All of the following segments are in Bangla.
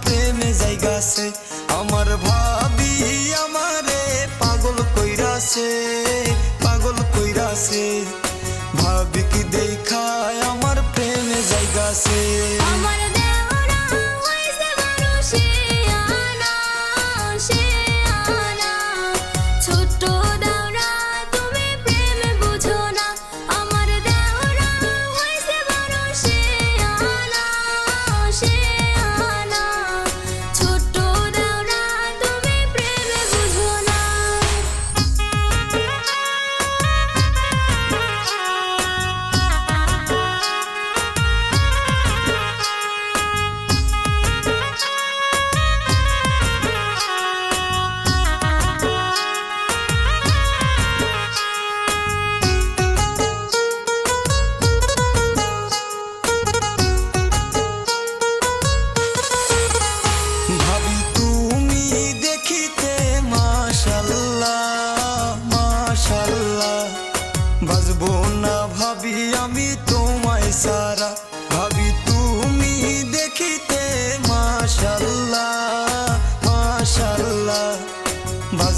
প্রেমে জায়গাছে আমার ভাবি আমারে পাগল কইরাছে পাগল কইরাছে ভাবি কি দেখায় আমার প্রেমে জায়গাছে আমার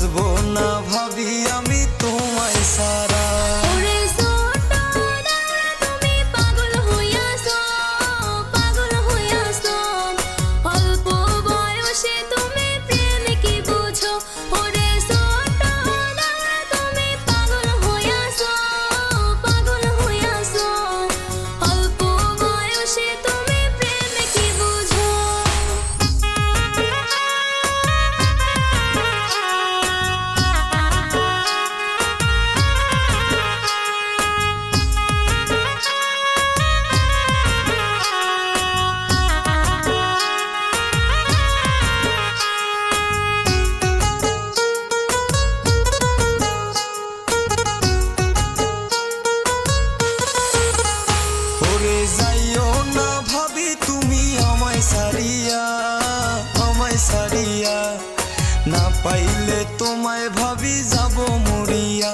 বাঁচবো না ভাবি আমি তোমার ভাবি যাব মরিয়া।